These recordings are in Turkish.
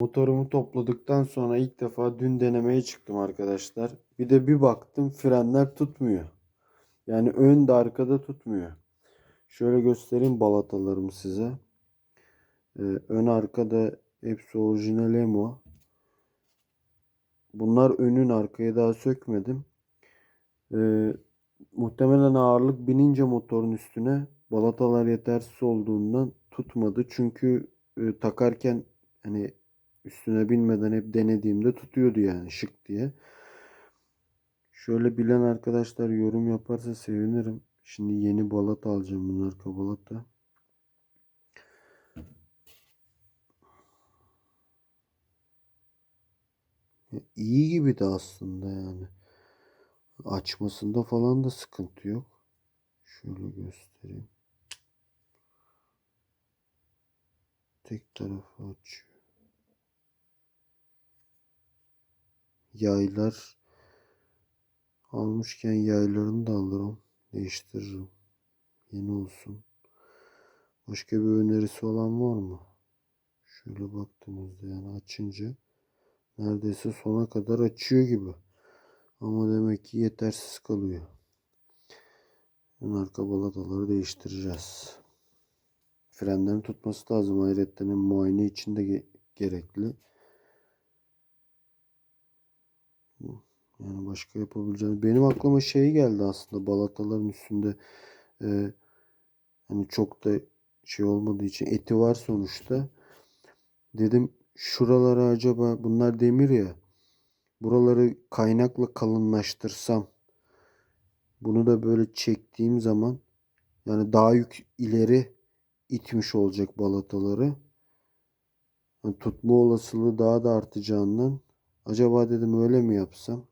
Motorumu topladıktan sonra ilk defa dün denemeye çıktım arkadaşlar. Bir de bir baktım frenler tutmuyor. Yani ön de arkada tutmuyor. Şöyle göstereyim balatalarımı size. Ee, ön arkada hepsi orijinal emo. Bunlar önün arkaya daha sökmedim. Ee, muhtemelen ağırlık binince motorun üstüne balatalar yetersiz olduğundan tutmadı. Çünkü e, takarken hani üstüne binmeden hep denediğimde tutuyordu yani şık diye. Şöyle bilen arkadaşlar yorum yaparsa sevinirim. Şimdi yeni balata alacağım bunun arka balata. Ya İyi gibi de aslında yani. Açmasında falan da sıkıntı yok. Şöyle göstereyim. Tek tarafı açıyor. Yaylar almışken yaylarını da alırım. Değiştiririm. Yeni olsun. Başka bir önerisi olan var mı? Şöyle baktığımızda yani açınca neredeyse sona kadar açıyor gibi. Ama demek ki yetersiz kalıyor. Ön arka balataları değiştireceğiz. Frenlerin tutması lazım. Ayrıca muayene için de ge- gerekli. Yani başka yapabileceğim. Benim aklıma şey geldi aslında balataların üstünde e, hani çok da şey olmadığı için eti var sonuçta. Dedim şuralara acaba bunlar demir ya. Buraları kaynakla kalınlaştırsam bunu da böyle çektiğim zaman yani daha yük ileri itmiş olacak balataları. Yani tutma olasılığı daha da artacağından acaba dedim öyle mi yapsam?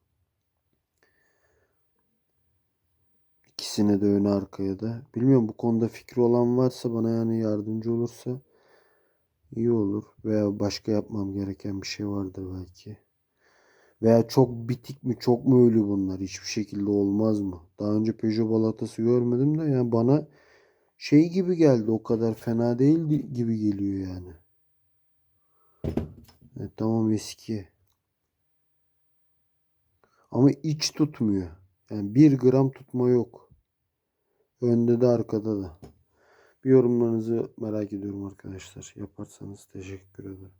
İkisine de öne arkaya da. Bilmiyorum bu konuda fikri olan varsa bana yani yardımcı olursa iyi olur. Veya başka yapmam gereken bir şey vardır belki. Veya çok bitik mi çok mu ölü bunlar hiçbir şekilde olmaz mı? Daha önce Peugeot balatası görmedim de yani bana şey gibi geldi o kadar fena değil gibi geliyor yani. Evet, tamam eski. Ama iç tutmuyor. Yani bir gram tutma yok. Önde de arkada da. Bir yorumlarınızı merak ediyorum arkadaşlar. Yaparsanız teşekkür ederim.